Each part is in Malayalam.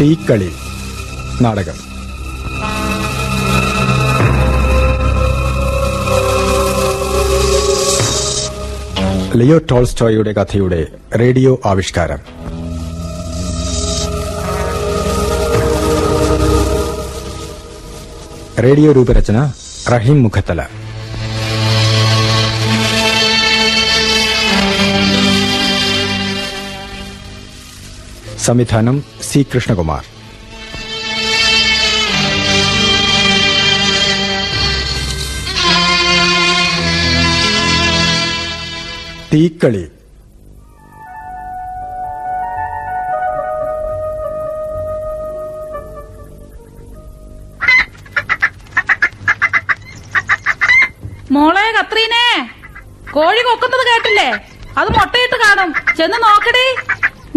തീക്കളി നാടകം. ലിയോ ടോൾസ്റ്റോയുടെ കഥയുടെ റേഡിയോ ആവിഷ്കാരം. റേഡിയോ രൂപരചന റഹീം മുഖത്തല. സംവിധാനം സി കൃഷ്ണകുമാർ. തീക്കളി. മോളെ കത്രീനെ കോഴി കൊക്കുന്നത് കേട്ടില്ലേ? അത് മുട്ടയിട്ട് കാണും. ചെന്ന് നോക്കടി.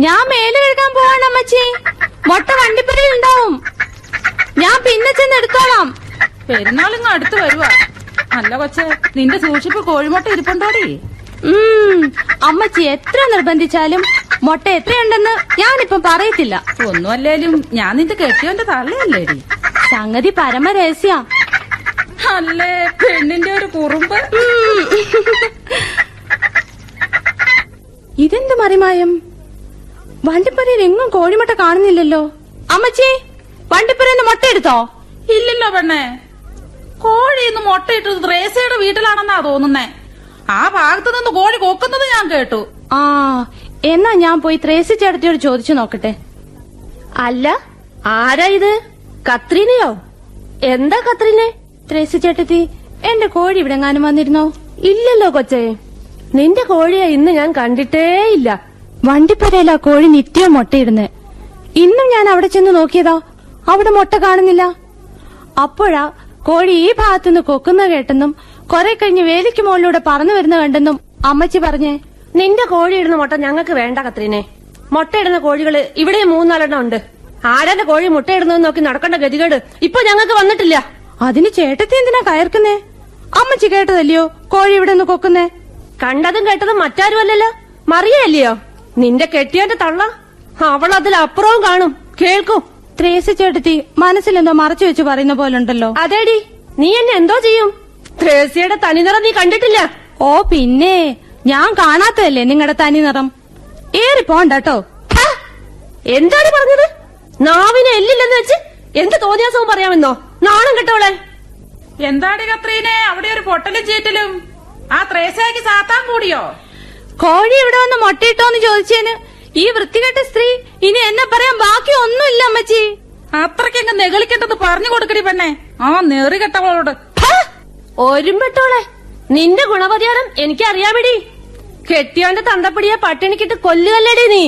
ഞാൻ മേലെ കഴുകാൻ പോവാണ് അമ്മച്ചി. മൊട്ട വണ്ടിപ്പുരയിൽ ഉണ്ടാവും. ഞാൻ പിന്നെ ചെന്ന് എടുത്തോളാം. പെരുന്നാളിങ്ങ് അടുത്ത് വരുവാ. അല്ല കൊച്ചെ നിന്റെ സൂക്ഷിപ്പ് കോഴിമുട്ട ഇരിപ്പുണ്ടോടി? ഉം, അമ്മച്ചി എത്ര നിർബന്ധിച്ചാലും മൊട്ട എത്രയുണ്ടെന്ന് ഞാനിപ്പം പറയത്തില്ല. ഒന്നുമല്ലേലും ഞാൻ നിന്റെ കെട്ടിയോന്റെ തള്ളയല്ലേടി? സംഗതി പരമരഹസ്യ. അല്ലേ പെണ്ണിന്റെ ഒരു കുറുമ്പ്? ഇതെന്ത് മറിമായം? വണ്ടിപ്പുരയിൽ എങ്ങും കോഴിമുട്ട കാണുന്നില്ലല്ലോ. അമ്മച്ചി വണ്ടിപ്പുരന്ന് മുട്ട എടുത്തോ? ഇല്ലല്ലോ പെണ്ണേ. കോഴി ഇന്ന് മുട്ടയിട്ടത് ത്രേസയുടെ വീട്ടിലാണെന്നാ തോന്നുന്നേ. ആ ഭാഗത്ത് നിന്ന് കോഴി കൊക്കുന്നത് ഞാൻ കേട്ടു. ആ എന്നാ ഞാൻ പോയി ത്രേസി ചേട്ടത്തിയോട് ചോദിച്ചു നോക്കട്ടെ. അല്ല ആരാ ഇത്? കത്രീനയോ? എന്താ കത്രീനെ? ത്രേസി ചേട്ടത്തി എന്റെ കോഴി ഇവിടെ എങ്ങാനും വന്നിരുന്നോ? ഇല്ലല്ലോ കൊച്ചേ. നിന്റെ കോഴിയെ ഇന്ന് ഞാൻ കണ്ടിട്ടേ ഇല്ല വണ്ടിപ്പുരയിലാ കോഴി നിത്യവും മുട്ടയിടുന്നത് ഇന്നും ഞാൻ അവിടെ ചെന്ന് നോക്കിയതാ. അവിടെ മുട്ട കാണുന്നില്ല. അപ്പോഴാ കോഴി ഈ ഭാഗത്തുനിന്ന് കൊക്കുന്ന കേട്ടെന്നും കുറെ കഴിഞ്ഞ് വേലിക്ക് മുകളിലൂടെ പറന്നു വരുന്ന കണ്ടെന്നും അമ്മച്ചി പറഞ്ഞേ. നിന്റെ കോഴി ഇടുന്ന മുട്ട ഞങ്ങൾക്ക് വേണ്ട കത്രീനെ. മുട്ടയിടുന്ന കോഴികൾ ഇവിടെ മൂന്നാലെണ്ണം ഉണ്ട്. ആരാന്റെ കോഴി മുട്ടയിടുന്നത് നോക്കി നടക്കേണ്ട ഗതികേട് ഇപ്പൊ ഞങ്ങൾക്ക് വന്നിട്ടില്ല. അതിന് ചേട്ടത്തി എന്തിനാ കയർക്കുന്നേ? അമ്മച്ചി കേട്ടതല്ലയോ? കോഴി ഇവിടെ നിന്ന് കൊക്കുന്നേ. കണ്ടതും കേട്ടതും മറ്റാരും അല്ലല്ലോ മറിയല്ലയോ നിന്റെ കെട്ടിയന്റെ തള്ള? അവൾ അതിൽ അപ്പുറവും കാണും. കേൾക്കൂ. ത്രേസി ചേട്ടത്തി മനസ്സിലെന്തോ മറച്ചു വെച്ച് പറയുന്ന പോലുണ്ടല്ലോ. അതേടി. നീ എന്നെ എന്തോ ചെയ്യും? ത്രേസ്യയുടെ തനിനിറം നീ കണ്ടിട്ടില്ല? ഓ പിന്നെ. ഞാൻ കാണാത്തതല്ലേ നിങ്ങളുടെ തനി നിറം? ഏറി പോണ്ടോ എന്താണ് പറഞ്ഞത്? നാവിനെ എല്ലില്ലെന്ന് വെച്ച് എന്ത് തോന്നിയാസവും പറയാമെന്നോ? നാണം കിട്ടോളെ എന്താണ് കത്രീനെ? അവിടെ ഒരു പൊട്ടലും ചീറ്റലും. ആ ത്രേസയ്ക്ക് സാത്താൻ കൂടിയോ? കോഴി ഇവിടെ വന്ന് മുട്ടയിട്ടോന്ന് ചോദിച്ചേന്? ഈ വൃത്തികെട്ട സ്ത്രീ ഇനി എന്നെ പറയാൻ ബാക്കി ഒന്നുമില്ല അമ്മച്ചി. അത്രയ്ക്കങ്ങ് നെകളിക്കേണ്ടത് പറഞ്ഞു കൊടുക്കടി പെണ്ണെ. ആ നെറികെട്ടവളോട്! ഒരുമ്പെട്ടോളെ. നിന്റെ ഗുണപരിഹാരം എനിക്കറിയാമെടി. കെട്ടിയോന്റെ തന്തപ്പടിയെ പട്ടിണിക്കിട്ട് കൊല്ലുകല്ലടി നീ.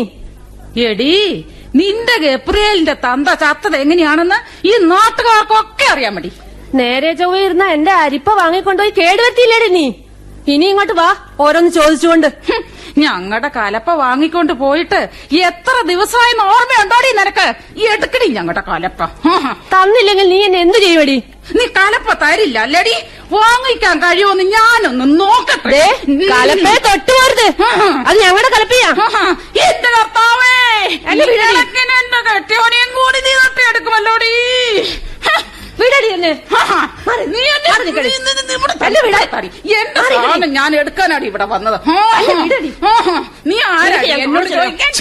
എടി നിന്റെ ഗപ്രിയലിന്റെ തന്ത ചത്തത് എങ്ങനെയാണെന്ന് ഈ നാട്ടുകാർക്കൊക്കെ അറിയാൻ മതി നേരെ ചൊവ്വ ഇരുന്ന എന്റെ അരിപ്പ വാങ്ങിക്കൊണ്ടുപോയി കേടുവരുത്തിയില്ലേടി നീ. ഇനി ഇങ്ങോട്ട് വാ ഓരോന്ന് ചോദിച്ചുകൊണ്ട്. ഞങ്ങളുടെ കലപ്പ വാങ്ങിക്കൊണ്ട് പോയിട്ട് എത്ര ദിവസമായി ഓർമ്മയുണ്ടോടി നിനക്ക്? ഈ എടുക്കടി ഞങ്ങളുടെ കലപ്പ. തന്നില്ലെങ്കിൽ നീ എന്നെ എന്തു ചെയ്യുമടി നീ കലപ്പ തരില്ല അല്ലടി? വാങ്ങിക്കാൻ കഴിയുമെന്ന് ഞാനൊന്ന് നോക്കട്ടെ. കലപ്പേ കലപ്പയെ തൊട്ടുപോരുത്. അത് ഞങ്ങളുടെ കലപ്പയാ. എന്റെ കർത്താവേ കെട്ടിയോനെയും കൂടി നീ തട്ടിയെടുക്കുമല്ലോടി. വിടടി എന്നെ. നീ എന്നെ ഞാൻ എടുക്കാനാണ് ഇവിടെ വന്നത്. വിടടി. നീ ആരാ എന്നോട് ചോദിക്കാൻ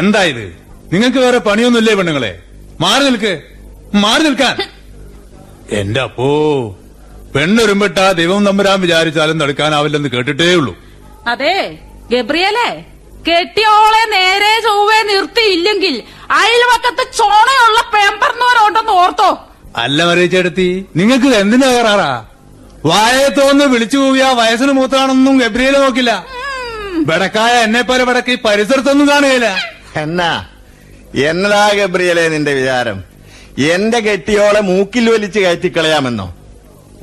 എന്താ ഇത്? നിങ്ങൾക്ക് വേറെ പണിയൊന്നുമില്ലേ പെണ്ണുങ്ങളെ? മാറി നിൽക്ക്. മാറി നിൽക്കാൻ. എന്റെ അപ്പോ പെണ്ണൊരുമ്പെട്ടാ ദൈവം നമ്പരാൻ വിചാരിച്ചാലും തടുക്കാനാവില്ലെന്ന് കേട്ടിട്ടേ ഉള്ളൂ അതെ ഗബ്രിയലേ കെട്ടിയോളെ നേരെ ചൊവ്വേ നിർത്തിയില്ലെങ്കിൽ അയൽവക്കത്ത് ചോണയുള്ള പേമ്പർന്നവരുണ്ടെന്ന് ഓർത്തോ? അല്ല മറിയിച്ചെടുത്തി നിങ്ങൾക്ക് എന്തിനാ കയറാറാ വായത്തോന്ന് വിളിച്ചു പോവിയ വയസ്സിന് മൂത്താണെന്നും ഗബ്രിയിൽ നോക്കില്ല. ബടക്കായ എന്നെ പോലെ ബടക്ക് ഈ പരിസരത്തൊന്നും കാണുകയില്ല. എന്നാ എന്നതാ ഗബ്രിയലെ നിന്റെ വിചാരം? എന്റെ കെട്ടിയോളെ മൂക്കിൽ വലിച്ചു കയറ്റിക്കളയാമെന്നോ?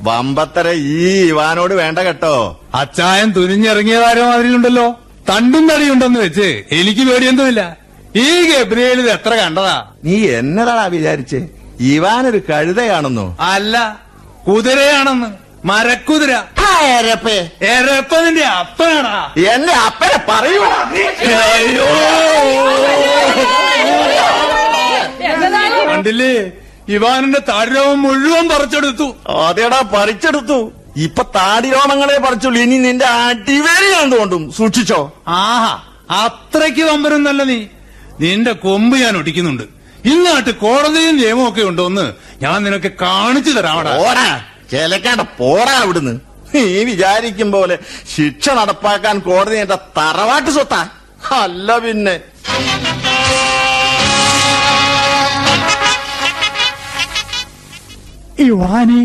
വമ്പത്തര ഈ ഇവാനോട് വേണ്ട കേട്ടോ. അച്ചായൻ തുനിഞ്ഞിറങ്ങിയതാരോ മാതിരിയുണ്ടല്ലോ തണ്ടും തടിയുണ്ടെന്ന് വെച്ച് എനിക്ക് പേടിയൊന്നുമില്ല. ഈ ഗബ്രിയലിത് എത്ര കണ്ടതാ? നീ എന്നതാടാ വിചാരിച്ച്? ഇവാനൊരു കഴുതയാണെന്നോ? അല്ല കുതിരയാണെന്ന്. മരക്കുതിര. എരപ്പേ എരപ്പതിന്റെ അപ്പനാടാ. എന്റെ അപ്പനെ പറയൂ അയ്യോ. കണ്ടില്ലേ? ഇവാനിന്റെ താടിരോമം മുഴുവൻ പറിച്ചെടുത്തു. അതേടാ പറിച്ചെടുത്തു. ഇപ്പൊ താടിരോമങ്ങളെ പറിച്ചുള്ളൂ. ഇനി നിന്റെ അടിവേലി ഞാൻ തോണ്ടും. സൂക്ഷിച്ചോ. ആഹാ അത്രയ്ക്ക് വമ്പരൊന്നല്ല നീ. നിന്റെ കൊമ്പ് ഞാൻ ഒടിക്കുന്നുണ്ട്. ഇന്നാട്ട് കോടതിയും നിയമവും ഒക്കെ ഉണ്ടോന്ന് ഞാൻ നിനക്ക് കാണിച്ചു തരാമടാ പോടാ ചിലക്കാണ്ട പോടാ അവിടുന്ന്. നീ വിചാരിക്കും പോലെ ശിക്ഷ നടപ്പാക്കാൻ കോടതി എന്റെ തറവാട്ട് സ്വത്താ. അല്ല പിന്നെ. യുവാനെ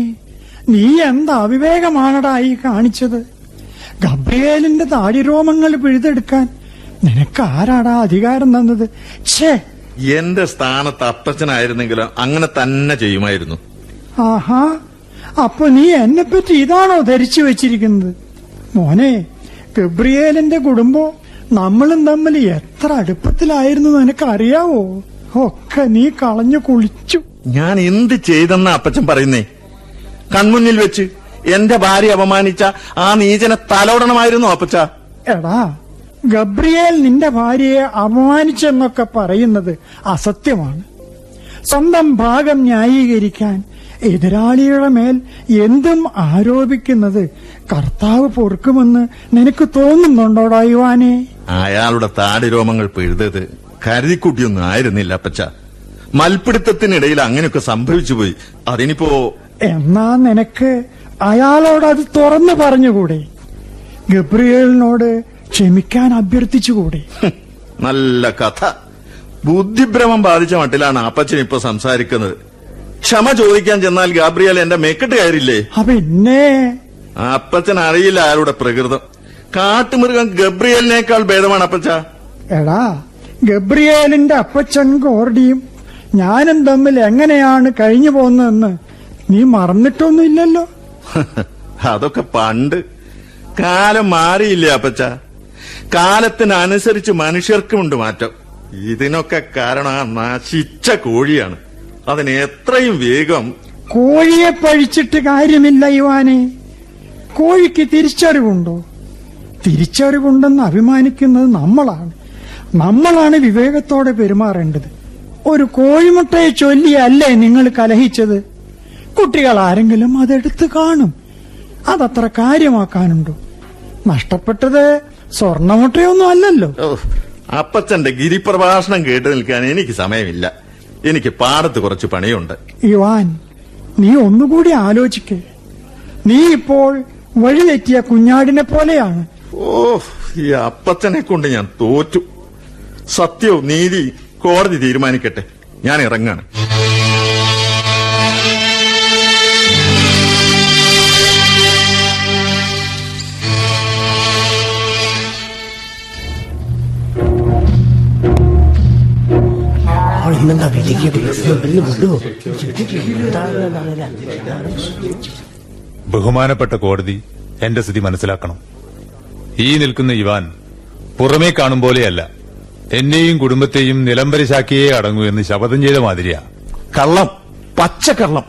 നീ എന്താ അവിവേകമാണടാ ഈ കാണിച്ചത്? ഗബ്രിയേലിന്റെ താടിരോമങ്ങൾ പിഴുതെടുക്കാൻ നിനക്ക് ആരാടാ അധികാരം തന്നത്? ഛേ എന്റെ സ്ഥാനത്ത് അപ്പച്ചനായിരുന്നെങ്കിലും അങ്ങനെ തന്നെ ചെയ്യുമായിരുന്നു. ആഹാ അപ്പൊ നീ എന്നെ പറ്റി ഇതാണോ ധരിച്ചു വെച്ചിരിക്കുന്നത്? മോനെ ഗബ്രിയേലിന്റെ കുടുംബം നമ്മളും തമ്മിൽ എത്ര അടുപ്പത്തിലായിരുന്നു നിനക്ക് അറിയാവോ ഒക്കെ നീ കളഞ്ഞു കുളിച്ചു. ഞാൻ എന്ത് ചെയ്തെന്ന അപ്പച്ചൻ പറയുന്നേ? കൺമുന്നിൽ വെച്ച് എന്റെ ഭാര്യ അപമാനിച്ച ആ നീചനെ തലോടണമായിരുന്നു അപ്പച്ച? എടാ ഗബ്രിയേൽ നിന്റെ ഭാര്യയെ അപമാനിച്ചെന്നൊക്കെ പറയുന്നത് അസത്യമാണ്. സ്വന്തം ഭാഗം ന്യായീകരിക്കാൻ എതിരാളിയുടെ മേൽ എന്തും ആരോപിക്കുന്നത് കർത്താവ് പൊറുക്കുമെന്ന് നിനക്ക് തോന്നുന്നുണ്ടോടാ യുവാനെ? അയാളുടെ താടിരോമങ്ങൾ പിഴുതത് കരുതിക്കുട്ടിയൊന്നും ആയിരുന്നില്ല അപ്പച്ച. മൽപിടുത്തത്തിനിടയിൽ അങ്ങനെയൊക്കെ സംഭവിച്ചു പോയി. അതിനിപ്പോ എന്നാ നിനക്ക് അയാളോട് അത് തുറന്നു പറഞ്ഞുകൂടെ? ഗബ്രിയേലിനോട് ക്ഷമിക്കാൻ അഭ്യർത്ഥിച്ചുകൂടി? നല്ല കഥ. ബുദ്ധിഭ്രമം ബാധിച്ച മട്ടിലാണ് അപ്പച്ചൻ ഇപ്പൊ സംസാരിക്കുന്നത്. ക്ഷമ ചോദിക്കാൻ ചെന്നാൽ ഗാബ്രിയൽ എന്റെ മേക്കെട്ട് കയറില്ലേ? അപ്പൊ പിന്നെ? അപ്പച്ചൻ അറിയില്ല ആരുടെ പ്രകൃതം. കാട്ടുമൃഗം ഗബ്രിയലിനേക്കാൾ ഭേദമാണ് അപ്പച്ച എടാ ഗബ്രിയേലിന്റെ അപ്പച്ചൻ കോർഡിയും ഞാനും തമ്മിൽ എങ്ങനെയാണ് കഴിഞ്ഞു പോകുന്നതെന്ന് നീ മറന്നിട്ടൊന്നുമില്ലല്ലോ? അതൊക്കെ പണ്ട്. കാലം മാറിയില്ലേ അപ്പച്ച കാലത്തിനനുസരിച്ച് മനുഷ്യർക്കുമുണ്ട് മാറ്റം. ഇതിനൊക്കെ കാരണം ആ നശിച്ച കോഴിയാണ്. അതിന് എത്രയും വേഗം കോഴിയെ പഴിച്ചിട്ട് കാര്യമില്ല യുവാനെ. കോഴിക്ക് തിരിച്ചറിവുണ്ടോ? തിരിച്ചറിവുണ്ടെന്ന് അഭിമാനിക്കുന്നത് നമ്മളാണ്. നമ്മളാണ് വിവേകത്തോടെ പെരുമാറേണ്ടത്. ഒരു കോഴിമുട്ടയെ ചൊല്ലിയല്ലേ നിങ്ങൾ കലഹിച്ചത്? കുട്ടികൾ ആരെങ്കിലും അതെടുത്ത് കാണും. അതത്ര കാര്യമാക്കാനുണ്ടോ? നഷ്ടപ്പെട്ടത് സ്വർണമുട്ടയൊന്നും അല്ലല്ലോ അപ്പച്ചന്റെ ഗിരിപ്രഭാഷണം കേട്ടു നിൽക്കാൻ എനിക്ക് സമയമില്ല. എനിക്ക് പാടത്ത് കുറച്ച് പണിയുണ്ട്. യുവാൻ നീ ഒന്നുകൂടി ആലോചിക്കേ. നീ ഇപ്പോൾ വഴിതെറ്റിയ കുഞ്ഞാടിനെ പോലെയാണ്. ഓ ഈ അപ്പച്ചനെ കൊണ്ട് ഞാൻ തോറ്റു. സത്യവും നീതി കോടതി തീരുമാനിക്കട്ടെ. ഞാൻ ഇറങ്ങാണ്. ബഹുമാനപ്പെട്ട കോടതി എന്റെ സ്ഥിതി മനസ്സിലാക്കണം. ഈ നിൽക്കുന്ന ഇവാൻ പുറമേ കാണും പോലെയല്ല. എന്നെയും കുടുംബത്തെയും നിലംപരിശാക്കിയേ അടങ്ങൂ എന്ന് ശപഥം ചെയ്ത മാതിരിയാ. കള്ളം. പച്ചക്കള്ളം.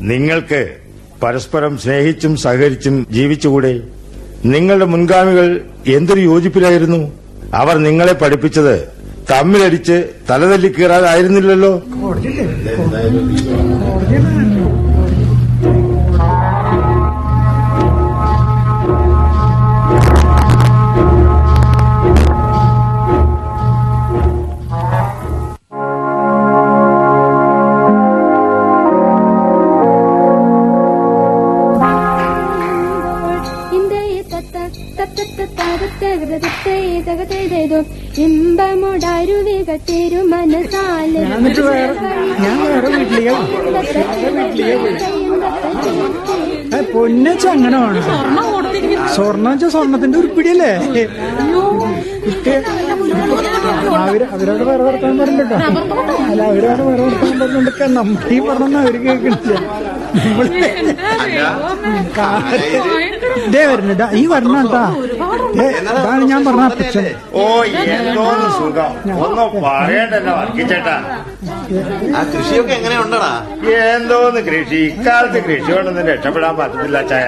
നിങ്ങൾക്ക് പരസ്പരം സ്നേഹിച്ചും സഹകരിച്ചും ജീവിച്ചുകൂടെ? നിങ്ങളുടെ മുൻഗാമികൾ എന്തൊരു യോജിപ്പിലായിരുന്നു? അവർ നിങ്ങളെ പഠിപ്പിച്ചത് തമ്മിലടിച്ച് തലതല്ലി കീറാതായിരുന്നില്ലല്ലോ ഞാൻ വേറെ വീട്ടിലേക്ക് പൊന്നച്ച അങ്ങനെ വേണം സ്വർണം വെച്ചാൽ സ്വർണത്തിന്റെ ഉരുപ്പിടിയല്ലേ? അവർ അവരോട് വേറെ വർത്താൻ പറഞ്ഞിട്ടോ അല്ല അവരോട് വേറെ വർത്താൻ പറഞ്ഞിട്ടൊക്കെ നമുക്ക് ഈ പറഞ്ഞ അവർ കേൾക്കണില്ല. നമ്മൾ ദേ വരുന്നു ദാ ഈ വരണ ഇതാണ് ഞാൻ പറഞ്ഞ അപ്പച്ചൻ. ഓ എന്തോന്ന് സുഖം. ഒന്നും പറയണ്ടല്ലോ വർഗിച്ചേട്ടാ. ആ കൃഷിയൊക്കെ എങ്ങനെയുണ്ടടാ എന്തോന്ന് കൃഷി? ഇക്കാലത്ത് കൃഷി കൊണ്ടൊന്നും രക്ഷപ്പെടാൻ പറ്റത്തില്ല ചായ.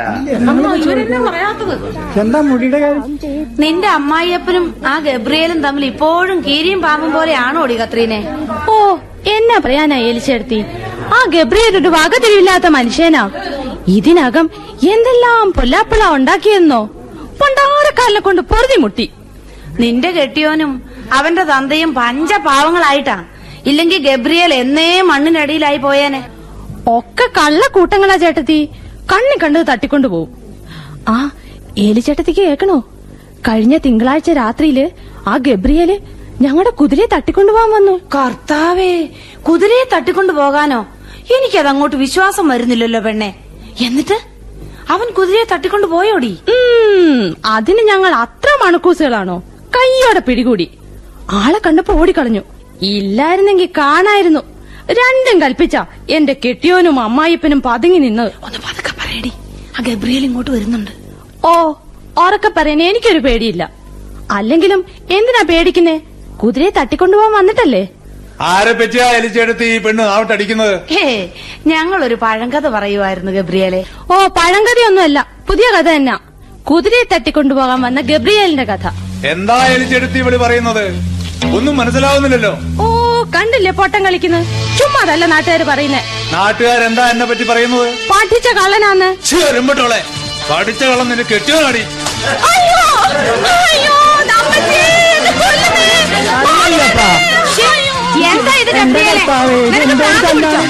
എന്താ മുടിയുടെ കാര്യം? നിന്റെ അമ്മായിയപ്പനും ആ ഗബ്രിയേലും തമ്മിൽ ഇപ്പോഴും കീരിയും പാമ്പും പോലെയാണോ ഓടി കത്രീനെ? ഓ എന്നാ പറയാനാ ഏലിച്ചെടുത്തി ആ ഗബ്രിയേൽ ഒരു വകതിരിവില്ലാത്ത മനുഷ്യനാ. ഇതിനകം എന്തെല്ലാം പൊല്ലാപ്പിള ഉണ്ടാക്കിയെന്നോ? പണ്ടാരക്കാലിനെ കൊണ്ട് പൊറുതി മുട്ടി. നിന്റെ കെട്ടിയോനും അവന്റെ തന്തയും പഞ്ചപാവങ്ങളായിട്ടാ ഇല്ലെങ്കിൽ ഗബ്രിയേൽ എന്നേ മണ്ണിനടിയിലായി പോയേനെ. ഒക്കെ കള്ളക്കൂട്ടങ്ങളാ ചേട്ടത്തി. കണ്ണി കണ്ടത് തട്ടിക്കൊണ്ടു പോവും. ആ ഏലിച്ചേട്ടത്തിക്ക് കേക്കണോ കഴിഞ്ഞ തിങ്കളാഴ്ച രാത്രിയിൽ ആ ഗബ്രിയേൽ ഞങ്ങളുടെ കുതിരയെ തട്ടിക്കൊണ്ടുപോകാൻ വന്നു. കർത്താവേ കുതിരയെ തട്ടിക്കൊണ്ടു പോകാനോ? എനിക്കതങ്ങോട്ട് വിശ്വാസം വരുന്നില്ലല്ലോ പെണ്ണെ. എന്നിട്ട്? അവൻ കുതിരയെ തട്ടിക്കൊണ്ട് പോയോടി? അതിന് ഞങ്ങൾ അത്ര മണക്കൂസുകളാണോ? കയ്യോടെ പിടികൂടി. ആളെ കണ്ടപ്പോ ഓടിക്കളഞ്ഞു. ഇല്ലായിരുന്നെങ്കി കാണായിരുന്നു. രണ്ടും കൽപ്പിച്ച എന്റെ കെട്ടിയോനും അമ്മായിപ്പനും പതുങ്ങി നിന്നത്. ഒന്ന് പതുക്കെ പറയടി. ആ ഗബ്രിയേൽ ഇങ്ങോട്ട് വരുന്നുണ്ട്. ഓ ഉറക്കെ പറയാൻ എനിക്കൊരു പേടിയില്ല. അല്ലെങ്കിലും എന്തിനാ പേടിക്കുന്നേ? കുതിരയെ തട്ടിക്കൊണ്ടുപോകാൻ വന്നിട്ടല്ലേ? ആരെ പറ്റിയാ എലിച്ചെടുത്ത് ഈ പെണ്ണ് ആവട്ടടിക്കുന്നത് ഞങ്ങൾ ഞങ്ങളൊരു പഴങ്കഥ പറയുമായിരുന്നു ഗബ്രിയേലെ. ഓ പഴങ്കഥയൊന്നുമല്ല പുതിയ കഥ എന്നാ. കുതിരയെ തട്ടിക്കൊണ്ടുപോകാൻ വന്ന ഗബ്രിയേലിന്റെ കഥ. എന്താ എലിച്ചെടുത്ത് ഇവിടെ പറയുന്നത്? ഒന്നും മനസ്സിലാവുന്നില്ലല്ലോ. ഓ കണ്ടില്ലേ പൊട്ടം കളിക്കുന്നത്? ചുമ്മാ അതല്ല നാട്ടുകാര് പറയുന്നേ. നാട്ടുകാരെന്താ എന്നെ പറ്റി പറയുന്നത്? പഠിച്ച കള്ളനാന്ന്. ചെറുമ്പട്ടോളെ പഠിച്ച കള്ളം നിന്റെ കെട്ടിയോടി അയ്യോ അയ്യോ എന്താ ഇത് ഗബ്രിയേലെ? നിനക്ക് ഭ്രാന്ത് പിടിച്ചോ?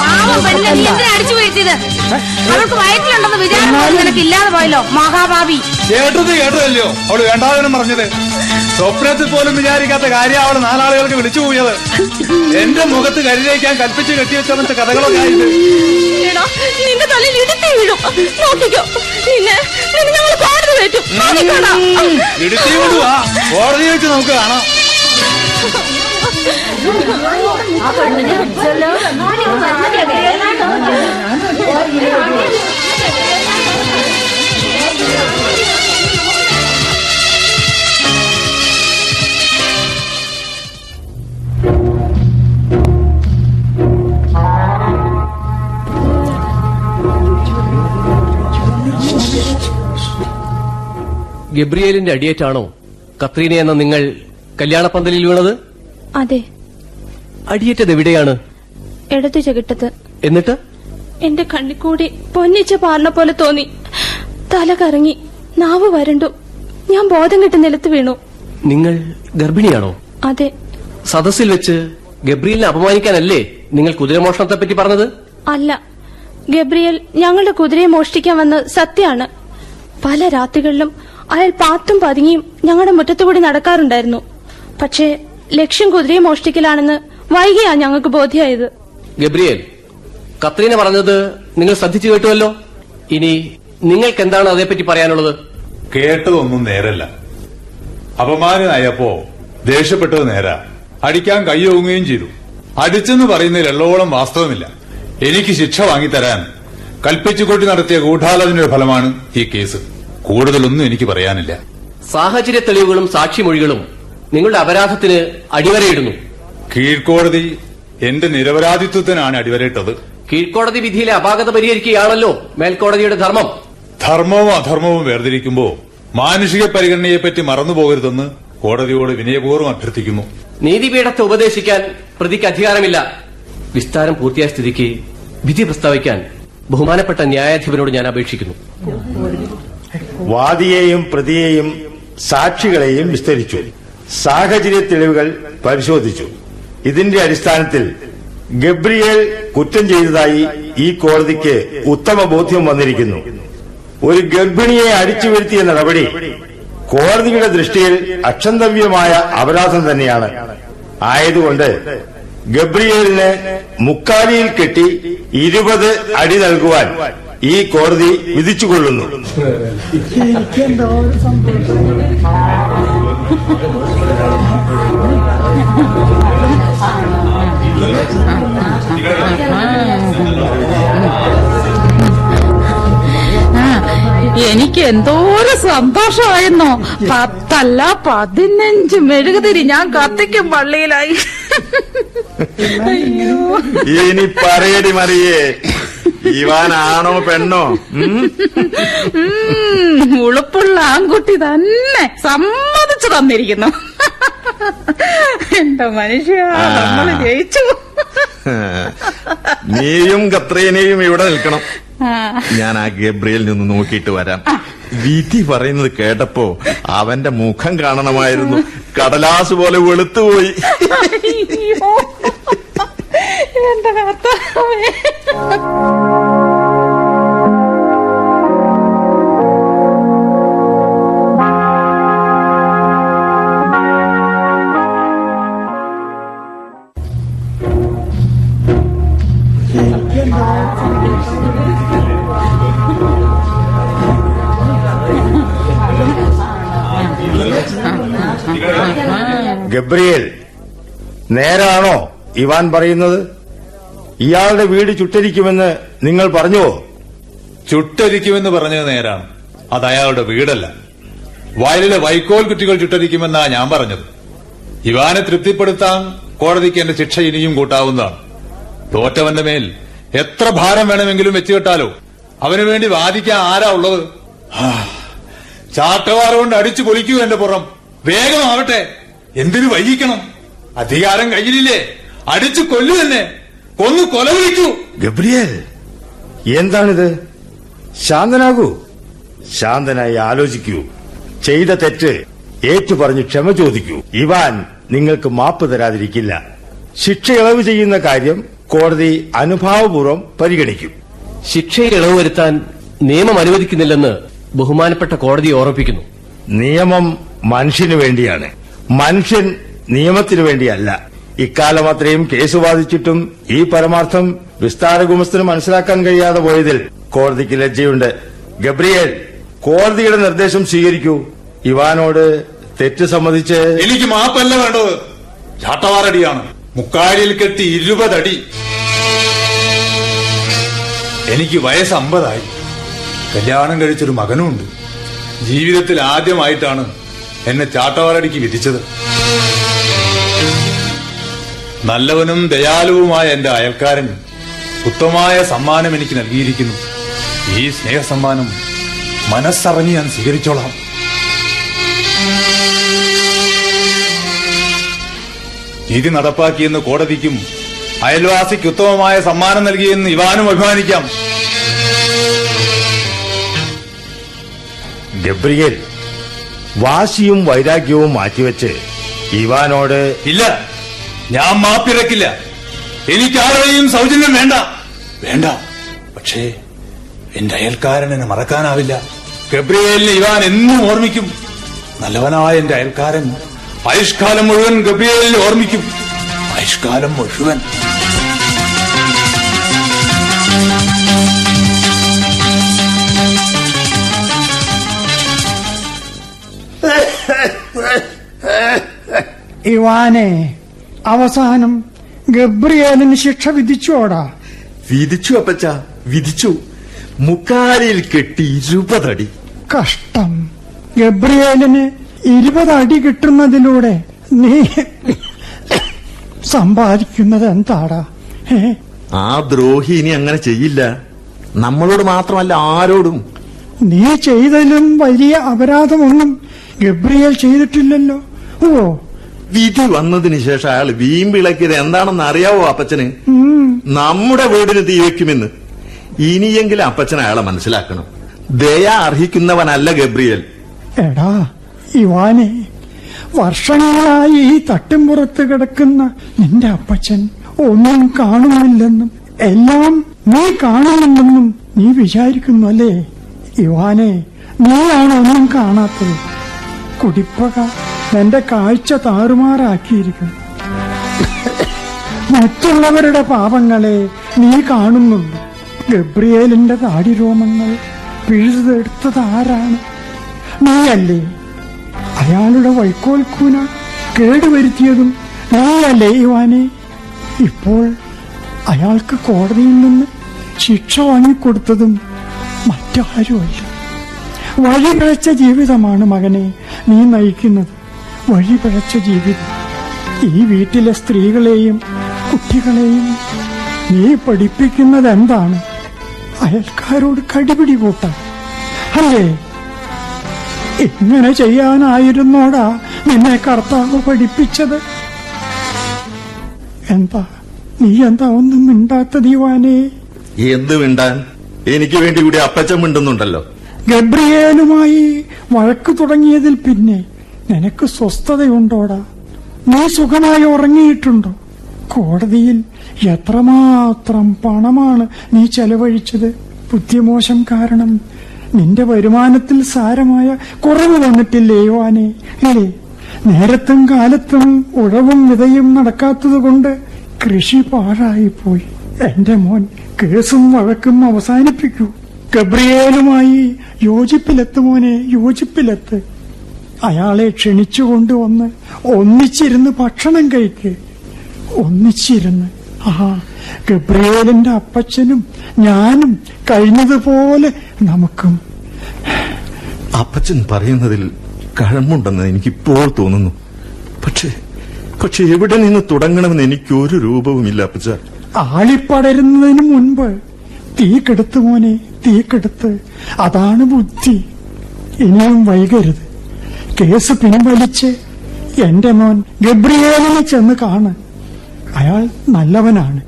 പാവം പെണ്ണിനെ നീ എന്തിനാ അടിച്ചു വീഴ്ത്തിയത് അവൾക്ക് വയറ്റിലുണ്ടെന്ന് വിചാരം പോലും നിനക്ക് ഇല്ലാതെ പോയല്ലോ മഹാഭാവി. കേട്ടത് കേട്ടതല്ലയോ? അവൾ വേണ്ടാതിനും പറഞ്ഞത്. സ്വപ്നത്തിൽ പോലും വിചാരിക്കാത്ത കാര്യം അവൾ നാലാളുകൾക്ക് വിളിച്ചു പോയത് എന്റെ മുഖത്ത് കരിയിലേക്കാൻ കൽപ്പിച്ച് കെട്ടിവെച്ച കഥകളൊക്കെ ആയിട്ട്. എടാ, നിന്റെ തലയിൽ ഇടുത്തി വീഴും നോക്കിക്കോ. നിന്നെ നിന്നെ ഞങ്ങൾ കോടതി കയറ്റും. നോക്കിക്കോടാ. ഇടുത്തി കൊണ്ടുവാ കോടതി വെച്ച് നമുക്ക് കാണാം. ഗബ്രിയേലിന്റെ അടിയേറ്റാണോ കത്രീന എന്ന നിങ്ങൾ കല്യാണപ്പന്തലിൽ വീണത്? അതെ. അടിയേറ്റത് എവിടെയാണ്? ഇടതു ചകിട്ടത് എന്നിട്ട്? എന്റെ കണ്ണിക്കൂടി പൊന്നിച്ച പാർന്ന പോലെ തോന്നി. തല കറങ്ങി. നാവ് വരണ്ടു. ഞാൻ ബോധം കെട്ട് നിലത്ത് വീണു. നിങ്ങൾ ഗർഭിണിയാണോ? അതെ. സദസ്സിൽ വെച്ച് ഗബ്രിയലിനെ അപമാനിക്കാനല്ലേ നിങ്ങൾ കുതിരമോഷണത്തെ പറ്റി പറഞ്ഞത്? അല്ല. ഗബ്രിയൽ ഞങ്ങളുടെ കുതിരയെ മോഷ്ടിക്കാൻ വന്ന് സത്യാണ്. പല രാത്രികളിലും അയാൾ പാത്തും പതുങ്ങിയും ഞങ്ങളുടെ മുറ്റത്തുകൂടി നടക്കാറുണ്ടായിരുന്നു. പക്ഷേ ലക്ഷ്യം കുതിരയെ മോഷ്ടിക്കലാണെന്ന് വൈകിയാ ഞങ്ങൾക്ക് ബോധ്യമായത് ഗബ്രിയേൽ കത്രീന പറഞ്ഞത് നിങ്ങൾ ശ്രദ്ധിച്ചു കേട്ടുവല്ലോ? ഇനി നിങ്ങൾക്ക് എന്താണ് അതേപ്പറ്റി പറയാനുള്ളത്? കേട്ടതൊന്നും നേരല്ല. അപമാനായപ്പോ ദേഷ്യപ്പെട്ടത് നേരാ. അടിക്കാൻ കൈയൊങ്ങുകയും ചെയ്തു. അടിച്ചെന്ന് പറയുന്നതിൽ എള്ളോളം വാസ്തവമില്ല. എനിക്ക് ശിക്ഷ വാങ്ങിത്തരാൻ കൽപ്പിച്ചുകൊട്ടി നടത്തിയ ഗൂഢാലോചനയുടെ ഫലമാണ് ഈ കേസ്. കൂടുതലൊന്നും എനിക്ക് പറയാനില്ല. സാഹചര്യ തെളിവുകളും സാക്ഷിമൊഴികളും നിങ്ങളുടെ അപരാധത്തിന് അടിവരയിടുന്നു. കീഴ്ക്കോടതി എന്റെ നിരപരാധിത്വത്തിനാണ് അടിവരയിട്ടത്. കീഴ്ക്കോടതി വിധിയിലെ അപാകത പരിഹരിക്കുകയാണല്ലോ മേൽക്കോടതിയുടെ ധർമ്മം. ധർമ്മവും അധർമ്മവും വേർതിരിക്കുമ്പോ മാനുഷിക പരിഗണനയെപ്പറ്റി മറന്നുപോകരുതെന്ന് കോടതിയോട് വിനയപൂർവം അഭ്യർത്ഥിക്കുന്നു. നീതിപീഠത്തെ ഉപദേശിക്കാൻ പ്രതിക്ക് അധികാരമില്ല. വിസ്താരം പൂർത്തിയായ സ്ഥിതിക്ക് വിധി പ്രസ്താവിക്കാൻ ബഹുമാനപ്പെട്ട ന്യായാധിപനോട് ഞാൻ അപേക്ഷിക്കുന്നു. വാദിയെയും പ്രതിയെയും സാക്ഷികളെയും വിസ്തരിച്ചു. സാഹചര്യ തെളിവുകൾ പരിശോധിച്ചു. ഇതിന്റെ അടിസ്ഥാനത്തിൽ ഗബ്രിയേൽ കുറ്റം ചെയ്തതായി ഈ കോടതിക്ക് ഉത്തമ ബോധ്യം വന്നിരിക്കുന്നു. ഒരു ഗർഭിണിയെ അടിച്ചു വീഴ്ത്തിയ നടപടി കോടതിയുടെ ദൃഷ്ടിയിൽ അക്ഷന്തവ്യമായ അപരാധം തന്നെയാണ്. ആയതുകൊണ്ട് ഗബ്രിയേലിന് മുക്കാലിയിൽ കെട്ടി ഇരുപത് അടി നൽകുവാൻ ഈ കോടതി വിധിച്ചുകൊള്ളുന്നു. എന്തോരം സന്തോഷമായിരുന്നോ. പത്തല്ല പതിനഞ്ച് മെഴുകുതിരി. ഞാൻ കത്തിക്കും പള്ളിയിലായി. ഇനി പറയടി മറിയേ. ഇവാനാണോ പെണ്ണോ? ഉളുപ്പുള്ള ആൺകുട്ടി തന്നെ സമ്മതിച്ചു തന്നിരിക്കുന്നു. എന്റെ മനുഷ്യ നമ്മൾ ജയിച്ചു. നീയും കത്രീനയും ഇവിടെ നിൽക്കണം. ഞാൻ ആ ഗബ്രിയിൽ നിന്ന് നോക്കിയിട്ട് വരാം. വിധി പറയുന്നത് കേട്ടപ്പോ അവന്റെ മുഖം കാണണമായിരുന്നു. കടലാസ് പോലെ വെളുത്തുപോയി. എന്റെ ഇവാൻ പറയുന്നത് ഇയാളുടെ വീട് ചുട്ടരിക്കുമെന്ന് നിങ്ങൾ പറഞ്ഞുവോ ചുട്ടരിക്കുമെന്ന് പറഞ്ഞത് നേരാണ്. അത് അയാളുടെ വീടല്ല. വയലിലെ വൈക്കോൽ കുറ്റികൾ ചുട്ടരിക്കുമെന്നാണ് ഞാൻ പറഞ്ഞത്. ഇവാനെ തൃപ്തിപ്പെടുത്താൻ കോടതിക്ക് എന്റെ ശിക്ഷ ഇനിയും കൂട്ടാവുന്നതാണ്. തോറ്റവന്റെ മേൽ എത്ര ഭാരം വേണമെങ്കിലും വെച്ചുകെട്ടാലോ? അവനു വേണ്ടി വാദിക്കാൻ ആരാ ഉള്ളത്? ചാട്ടവാറുകൊണ്ട് ചാട്ടവാറ കൊണ്ട് അടിച്ചു പൊളിക്കൂ എന്റെ പുറം. വേഗമാവട്ടെ. എന്തിനു വൈകിക്കണം? അധികാരം കയ്യിലില്ലേ അടിച്ചു കൊല്ലു തന്നെ കൊന്നു കൊല വിളിക്കൂ. ഗബ്രിയേൽ എന്താണിത്? ശാന്തനാകൂ? ശാന്തനായി ആലോചിക്കൂ. ചെയ്ത തെറ്റ് ഏറ്റുപറഞ്ഞ് ക്ഷമ ചോദിക്കൂ. ഇവാൻ നിങ്ങൾക്ക് മാപ്പ് തരാതിരിക്കില്ല. ശിക്ഷ ഇളവ് ചെയ്യുന്ന കാര്യം കോടതി അനുഭാവപൂർവം പരിഗണിക്കും. ശിക്ഷയിൽ ഇളവ് വരുത്താൻ നിയമം അനുവദിക്കുന്നില്ലെന്ന് ബഹുമാനപ്പെട്ട കോടതി ഓർമ്മിപ്പിക്കുന്നു. നിയമം മനുഷ്യന് വേണ്ടിയാണ്. മനുഷ്യൻ നിയമത്തിനു വേണ്ടിയല്ല. ഇക്കാലം അത്രയും കേസ് വാദിച്ചിട്ടും ഈ പരമാർത്ഥം വിസ്താര ഗുമസ്തിന് മനസ്സിലാക്കാൻ കഴിയാതെ പോയതിൽ കോടതിക്ക് ലജ്ജയുണ്ട്. ഗബ്രിയേൽ കോടതിയുടെ നിർദ്ദേശം സ്വീകരിക്കൂ. ഇവാനോട് തെറ്റ് സമ്മതിച്ച് എനിക്ക് മാപ്പല്ല വേണ്ടത്. ചാട്ടവാറടിയാണ്. മുക്കാലിൽ കെട്ടി ഇരുപതടി. എനിക്ക് വയസ്സ് അമ്പതായി. കല്യാണം കഴിച്ചൊരു മകനുമുണ്ട്. ജീവിതത്തിൽ ആദ്യമായിട്ടാണ് എന്നെ ചാട്ടവാറടിക്ക് വിധിച്ചത്. നല്ലവനും ദയാലുവുമായ എന്റെ അയൽക്കാരൻ ഉത്തമമായ സമ്മാനം എനിക്ക് നൽകിയിരിക്കുന്നു. ഈ സ്നേഹ സമ്മാനം മനസ്സറിഞ്ഞ് ഞാൻ സ്വീകരിച്ചോളാം. നീതി നടപ്പാക്കിയെന്ന് കോടതിക്കും അയൽവാസിക്ക് ഉത്തമമായ സമ്മാനം നൽകിയെന്ന് ഇവാനും അഭിമാനിക്കാം. ഗബ്രിയേൽ വാശിയും വൈരാഗ്യവും മാറ്റിവെച്ച് ഇവാനോട് ഇല്ല. ഞാൻ മാപ്പിറക്കില്ല എനിക്ക് ആരുടെയും സൗജന്യം വേണ്ട. വേണ്ട. പക്ഷേ എന്റെ അയൽക്കാരനെ എന്നെ മറക്കാനാവില്ല. ഗബ്രിയേലിനെ ഇവാൻ എന്നും ഓർമ്മിക്കും. നല്ലവനായ എന്റെ അയൽക്കാരൻ ആയുഷ്കാലം മുഴുവൻ ഗബ്രിയേലിനെ ഓർമ്മിക്കും. ആയുഷ്കാലം മുഴുവൻ. ഇവാനെ അവസാനം ഗബ്രിയേലിന് ശിക്ഷ വിധിച്ചോടാ. വിധിച്ചു അപ്പച്ച വിധിച്ചു. മുക്കാലിൽ കെട്ടി ഇരുപതടി. കഷ്ടം. ഗബ്രിയേലിന് ഇരുപതടി കിട്ടുന്നതിലൂടെ നീ സമ്പാദിക്കുന്നത് എന്താടാ? ആ ദ്രോഹി ഇനി അങ്ങനെ ചെയ്യില്ല. നമ്മളോട് മാത്രമല്ല ആരോടും. നീ ചെയ്തതിലും വലിയ അപരാധമൊന്നും ഗബ്രിയേൽ ചെയ്തിട്ടില്ലല്ലോ. ഓ വിധി വന്നതിന് ശേഷം അയാൾ വീമ്പിളക്കിയത് എന്താണെന്ന് അറിയാവോ അപ്പച്ചന്? നമ്മുടെ വീടിന് തീ ഇനിയെങ്കിലും അപ്പച്ചൻ അയാളെ മനസ്സിലാക്കണം. ദയ അർഹിക്കുന്നവനല്ല ഗബ്രിയൽ. എടാ ഇവാനെ വർഷങ്ങളായി ഈ തട്ടിമ്പുറത്ത് കിടക്കുന്ന നിന്റെ അപ്പച്ചൻ ഒന്നും കാണുന്നില്ലെന്നും എല്ലാം നീ കാണുന്നുണ്ടെന്നും നീ വിചാരിക്കുന്നു അല്ലേ? ഇവാനെ നീയാണ് ഒന്നും കാണാത്തത്. കുടിപ്പക. നിന്റെ കാഴ്ച താറുമാറാക്കിയിരിക്കുന്നു. മറ്റുള്ളവരുടെ പാപങ്ങളെ നീ കാണുന്നുണ്ട് ഗബ്രിയേലിന്റെ താടിരോമങ്ങൾ പിഴുതെടുത്തത് ആരാണ്? നീയല്ലേ? അയാളുടെ വൈക്കോൽ കൂന കേടുവരുത്തിയതും നീയല്ലേ ഇവാനെ ഇപ്പോൾ അയാൾക്ക് കോടതിയിൽ നിന്ന് ശിക്ഷ വാങ്ങിക്കൊടുത്തതും മറ്റാരുമല്ല. വഴിപിഴച്ച ജീവിതമാണ് മകനെ നീ നയിക്കുന്നത്. വഴിപിഴച്ച ജീവിതം. ഈ വീട്ടിലെ സ്ത്രീകളെയും കുട്ടികളെയും നീ പഠിപ്പിക്കുന്നത് എന്താണ് അയൽക്കാരോട് കടിപിടി കൂട്ടാൻ. അല്ലേ? ഇങ്ങനെ ചെയ്യാനായിരുന്നോടാ നിന്നെ കർത്താവ് പഠിപ്പിച്ചത്? എന്താ നീ എന്താ ഒന്നും മിണ്ടാത്ത ദീവാനെ? എന്ത് മിണ്ടാൻ? എനിക്ക് വേണ്ടി കൂടി അപ്പച്ചൻ മിണ്ടുന്നുണ്ടല്ലോ. ഗബ്രിയേലുമായി വഴക്ക് തുടങ്ങിയതിൽ പിന്നെ നിനക്ക് സ്വസ്ഥതയുണ്ടോടാ? നീ സുഖമായി ഉറങ്ങിയിട്ടുണ്ടോ? കോടതിയിൽ എത്രമാത്രം പണമാണ് നീ ചെലവഴിച്ചത്? ബുദ്ധിമോശം കാരണം നിന്റെ വരുമാനത്തിൽ സാരമായ കുറവ് വന്നിട്ടില്ലേ ആനെ ഇല്ലേ? നേരത്തും കാലത്തും ഉഴവും വിതയും നടക്കാത്തതുകൊണ്ട് കൃഷി പാഴായിപ്പോയി. എന്റെ മോൻ കേസും വഴക്കും അവസാനിപ്പിക്കൂ. ഗബ്രിയേലുമായി യോജിപ്പിലെത്ത് മോനെ യോജിപ്പിലെത്ത്. അയാളെ ക്ഷണിച്ചു കൊണ്ടുവന്ന് ഒന്നിച്ചിരുന്ന് ഭക്ഷണം കഴിക്ക്. ഒന്നിച്ചിരുന്ന്. ആഹാ ഗബ്രിയേലിന്റെ അപ്പച്ചനും ഞാനും കഴിഞ്ഞതുപോലെ നമുക്കും. അപ്പച്ചൻ പറയുന്നതിൽ കഴമ്പുണ്ടെന്ന് എനിക്കിപ്പോൾ തോന്നുന്നു. പക്ഷേ പക്ഷെ എവിടെ നിന്ന് തുടങ്ങണമെന്ന് എനിക്ക് ഒരു രൂപവുമില്ല അപ്പച്ച. ആളിപ്പടരുന്നതിന് മുൻപ് തീ കെടുത്ത് മോനെ തീ കെടുത്ത്. അതാണ് ബുദ്ധി. ഇനിയും വൈകരുത്. കേസ് പിൻവലിച്ച് എന്റെ മോൻ ഗബ്രിയേലിനെ ചെന്ന് കാണ് അയാൾ നല്ലവനാണ്.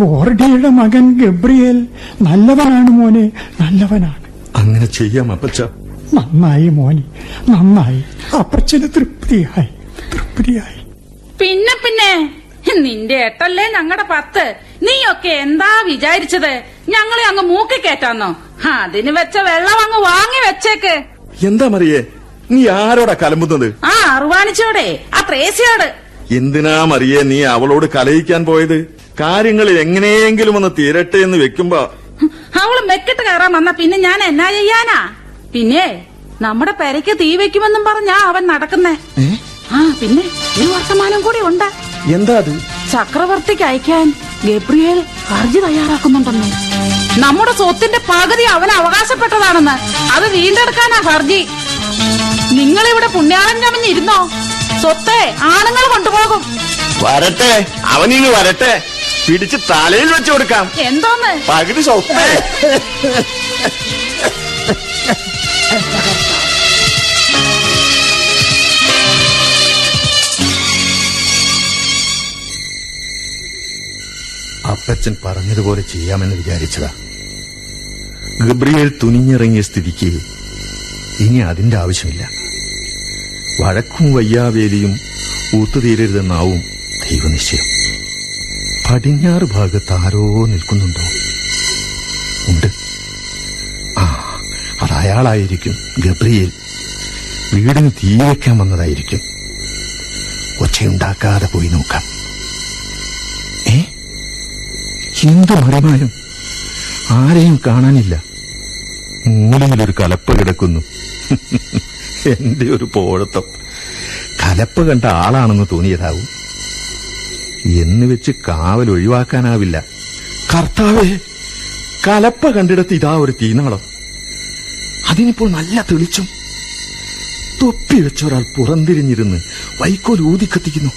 ഗോർഡിയുടെ മകൻ ഗബ്രിയേൽ നല്ലവനാണ് മോനെ നല്ലവനാണ്. അങ്ങനെ ചെയ്യാം അപ്പച്ച. നന്നായി മോനെ നന്നായി. അപ്പച്ചന് തൃപ്തിയായി തൃപ്തിയായി. പിന്നെ പിന്നെ നിന്റെ എട്ടല്ലേ ഞങ്ങളുടെ പത്ത്. നീയൊക്കെ എന്താ വിചാരിച്ചത്? ഞങ്ങളെ അങ്ങ് മൂക്കി കേറ്റാന്നോ അതിന് വെച്ച വെള്ളം അങ്ങ് വാങ്ങി വെച്ചേക്ക്. എന്താ മറിയേ? നീ ആരോടാ കലമ്പുന്നത്? ആ അറുവാണിച്ചോടെ. ആ ത്രേസ്യോട്. എന്തിനാ മറിയേ നീ അവളോട് കലയിക്കാൻ പോയത്? കാര്യങ്ങൾ എങ്ങനെയെങ്കിലും ഒന്ന് തീരട്ടെ എന്ന് വെക്കുമ്പോ അവൾ മെക്കിട്ട് കയറാൻ വന്ന പിന്നെ ഞാൻ എന്നാ ചെയ്യാനാ? പിന്നെ നമ്മുടെ പെരയ്ക്ക് തീ വെക്കുമെന്നും പറഞ്ഞാ അവൻ നടക്കുന്നേ. ആ പിന്നെ ഒരു വർത്തമാനം കൂടി ഉണ്ട്. എന്താ അത്? ചക്രവർത്തിക്ക് അയക്കാൻ ഗബ്രിയേൽ ഹർജി തയ്യാറാക്കുന്നുണ്ടെന്ന്. നമ്മുടെ സ്വത്തിന്റെ പകുതി അവൻ അവകാശപ്പെട്ടതാണെന്ന്. അത് വീണ്ടെടുക്കാനാ ഹർജി. നിങ്ങളിവിടെ പുണ്യാളൻ ഇരുന്നോ? സ്വത്തെ ആണുങ്ങൾ കൊണ്ടുപോകും. വരട്ടെ അവനിങ്ങ് വരട്ടെ. പിടിച്ച് തലയിൽ വെച്ചു കൊടുക്കാം. എന്തോന്ന്? പകുതി സ്വത്തേ. അപ്പച്ചൻ പറഞ്ഞതുപോലെ ചെയ്യാമെന്ന് വിചാരിച്ചതാ. ഗബ്രിയേൽ തുനിഞ്ഞിറങ്ങിയ സ്ഥിതിക്ക് ഇനി അതിന്റെ ആവശ്യമില്ല. വഴക്കും വയ്യാവേലിയും ഊത്തുതീരരുതെന്നാവും ദൈവനിശ്ചയം. പടിഞ്ഞാറ് ഭാഗത്ത് ആരോ നിൽക്കുന്നുണ്ടോ? ഉണ്ട്. ആ അതയാളായിരിക്കും ഗബ്രിയിൽ. വീടിന് തീ വയ്ക്കാൻ വന്നതായിരിക്കും. ഒച്ചയുണ്ടാക്കാതെ പോയി നോക്കാം. ഏ? എന്ത് മറിമായം? ആരെയും കാണാനില്ല. മൂലയിലൊരു കലപ്പ കിടക്കുന്നു. എന്റെ ഒരു പോഴത്തം കലപ്പ് കണ്ട ആളാണെന്ന് തോന്നിയതാവും. എന്ന് വെച്ച് കാവൽ ഒഴിവാക്കാനാവില്ല. കർത്താവേ കലപ്പ കണ്ടിടത്ത് ഇതാ ഒരു തീനാളം. അതിനിപ്പോൾ നല്ല തെളിച്ചും. തൊപ്പി വെച്ചൊരാൾ പുറന്തിരിഞ്ഞിരുന്ന് വൈക്കോൽ ഊതിക്കത്തിക്കുന്നു.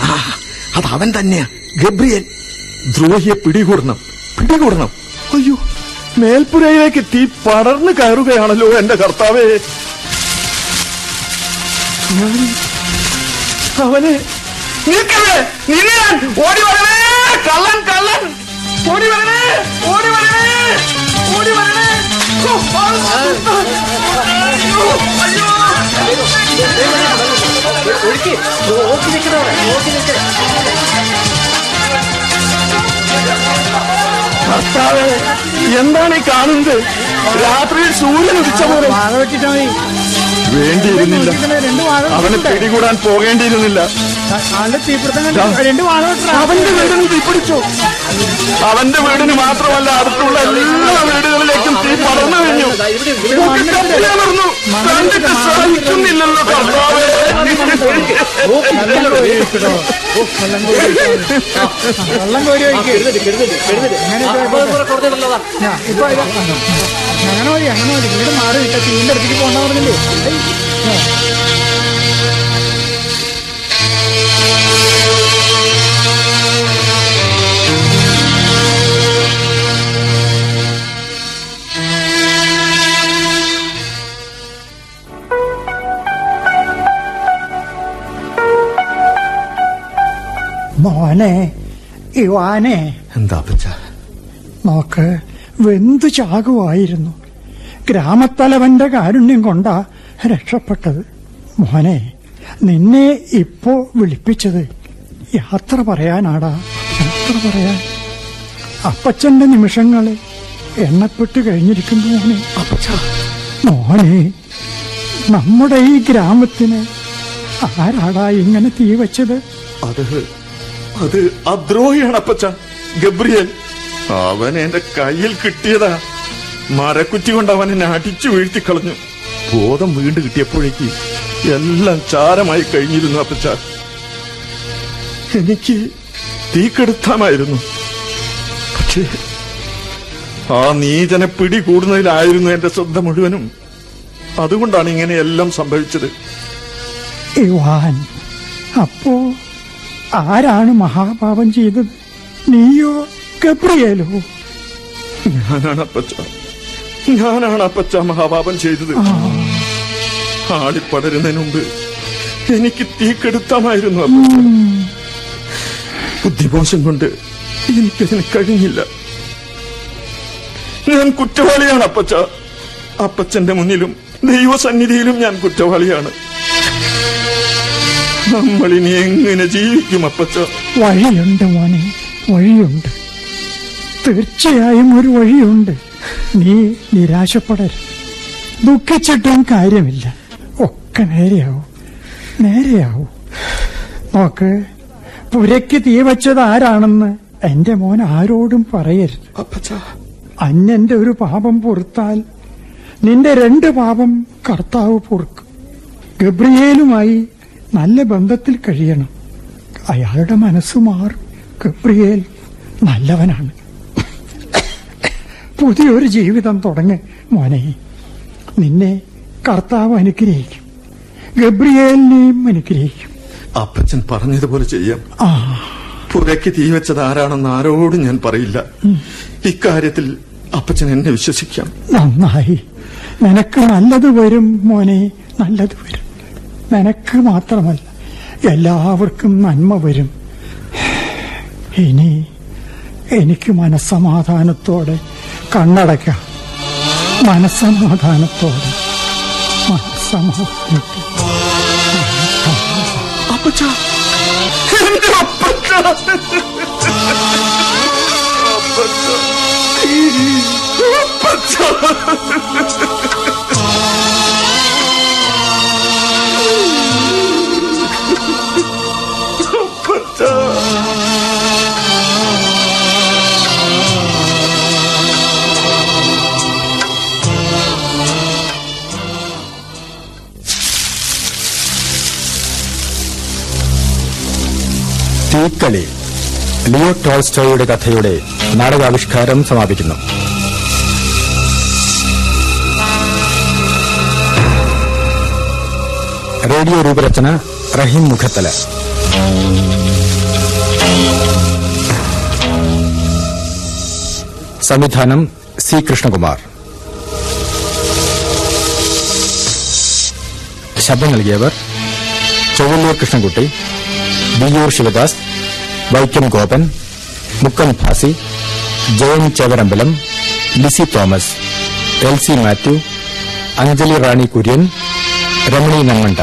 ആ അത് അവൻ തന്നെയാ ഗബ്രിയൽ. ദ്രോഹിയെ പിടികൂടണം പിടികൂടണം. അയ്യോ. മേൽപ്പുരയിലേക്ക് തീ പടർന്നു കയറുകയാണല്ലോ എന്റെ കർത്താവേ. ഞാൻ അവനെ നിൽക്കവേ നിന്നാൻ ഓടി വരണേ. കള്ളൻ കള്ളൻ. ഓടി വരണേ. ഓടി വരണേ. ഓടി വരണേ. കർത്താവേ എന്താണ് ഈ കാണുന്നത്? രാത്രിയിൽ സൂര്യൻ ഉദിച്ച പോലെ. വേണ്ടിയിരുന്നില്ല. അവന് പിടികൂടാൻ പോകേണ്ടിയിരുന്നില്ല. അവന്റെ വീടിന് തീപിടിച്ചു. അവന്റെ വീടിന് മാത്രമല്ല അടുത്തുള്ള എല്ലാ വീടുകളിലേക്കും തീ പടർന്നു കഴിഞ്ഞു കത്തിയമർന്നു. കണ്ടിട്ട് സാധിക്കുന്നില്ലല്ലോ കർത്താവേ. വെള്ളം കോരി ഒഴിക്ക്. ഇപ്പൊ അങ്ങനെ മതി അങ്ങനെ മതി. വീട് മാറി നിൽക്കാം. തീന്റെ അടുത്തേക്ക് പോകണ്ടെന്ന് പറഞ്ഞില്ലേ? മോനെ ഇവാനെ. എന്താ അപ്പച്ച? നോക്ക് വെന്തു ചാകുവായിരുന്നു. ഗ്രാമത്തലവന്റെ കാരുണ്യം കൊണ്ടാ രക്ഷപ്പെട്ടത്. മോനെ നിന്നെ ഇപ്പോ വിളിപ്പിച്ചത് യാത്ര പറയാനാടാ. യാത്ര പറയാൻ. അപ്പച്ചന്റെ നിമിഷങ്ങളെ എണ്ണപ്പെട്ട് കഴിഞ്ഞിരിക്കുന്നു മോനെ. അപ്പച്ച. മോനെ നമ്മുടെ ഈ ഗ്രാമത്തിന് ആരാടാ ഇങ്ങനെ തീ വെച്ചത്? അത് അത് അദ്രോഹിയാണ് അപ്പച്ച. ഗബ്രിയൽ. അവൻ എന്റെ കയ്യിൽ കിട്ടിയതാ. മരക്കുറ്റി കൊണ്ട് അവൻ എന്നെ അടിച്ചു വീഴ്ത്തിക്കളഞ്ഞു ബോധം വീണ്ടും കിട്ടിയപ്പോഴേക്ക് എല്ലാം ചാരമായി കഴിഞ്ഞിരുന്നു അപ്പച്ച. എനിക്ക് തീക്കെടുത്താമായിരുന്നു പക്ഷേ ആ നീചനെ പിടികൂടുന്നതിലായിരുന്നു എന്റെ ശ്രദ്ധ മുഴുവനും. അതുകൊണ്ടാണ് ഇങ്ങനെയെല്ലാം സംഭവിച്ചത്. അപ്പോ ആരാണ് മഹാപാപം ചെയ്തത്? നീയോ ഗബ്രിയേലോ? ഞാനാണ് അപ്പച്ച. ഞാനാണ് അപ്പച്ച മഹാപാപം ചെയ്തത്. ആളിപ്പടരുന്നതിന് മുമ്പ് എനിക്ക് തീക്കെടുത്താമായിരുന്നു അപ്പച്ച. ബുദ്ധിമോശം കൊണ്ട് എനിക്കതിന് കഴിഞ്ഞില്ല. ഞാൻ കുറ്റവാളിയാണ് അപ്പച്ച. അപ്പച്ചന്റെ മുന്നിലും ദൈവസന്നിധിയിലും ഞാൻ കുറ്റവാളിയാണ്. നമ്മളിനി എങ്ങനെ ജീവിക്കും അപ്പച്ച? വഴിയുണ്ട് മോനെ വഴിയുണ്ട്. തീർച്ചയായും ഒരു വഴിയുണ്ട്. നീ നിരാശപ്പെടരുത്. ദുഃഖിച്ചിട്ടും കാര്യമില്ല. ഒക്കെ നേരെയാവും. നേരെയാവും. നോക്ക് പുരയ്ക്ക് തീ വച്ചത് ആരാണെന്ന് എന്റെ മോൻ ആരോടും പറയരുത്. അപ്പച്ച. അന്യന്റെ ഒരു പാപം പൊറുത്താൽ നിന്റെ രണ്ട് പാപം കർത്താവ് പൊറുക്കും. ഗബ്രിയേലുമായി നല്ല ബന്ധത്തിൽ കഴിയണം. അയാളുടെ മനസ്സ് മാറും. ഗബ്രിയേൽ നല്ലവനാണ്. പുതിയൊരു ജീവിതം തുടങ്ങ് മോനെ. നിന്നെ കർത്താവ് അനുഗ്രഹിക്കും. ഗബ്രിയേലിനെയും അനുഗ്രഹിക്കും. അപ്പച്ചൻ പറഞ്ഞതുപോലെ ചെയ്യാം. പുരയ്ക്ക് തീ വെച്ചത് ആരാണെന്ന് ആരോടും ഞാൻ പറയില്ല. ഇക്കാര്യത്തിൽ അപ്പച്ചൻ എന്നെ വിശ്വസിക്കാം. നന്നായി. നിനക്ക് നല്ലത് വരും മോനെ. നല്ലത് വരും. നിനക്ക് മാത്രമല്ല എല്ലാവർക്കും നന്മ വരും. ഇനി എനിക്ക് മനസ്സമാധാനത്തോടെ കണ്ണടയ്ക്കാം. മനസ്സമാധാനത്തോടെ മനസ്സമാധാനത്തോടെ അപ്പച്ച. തീക്കളി ലിയോ ടോൾസ്റ്റോയുടെ കഥയുടെ നാടകാവിഷ്കാരം സമാപിക്കുന്നു. റേഡിയോ രൂപരചന റഹീം മുഖത്തല. സംവിധാനം സി കൃഷ്ണകുമാർ. ശബ്ദം നൽകിയവർ Chowwannur Krishnankutty Biyur Sivadas Vaikom Gopan Mukkam Bhasi John Chevarambalam Lissy Thomas L C Mathew Anjali Rani Kurian Ramani Nanganda.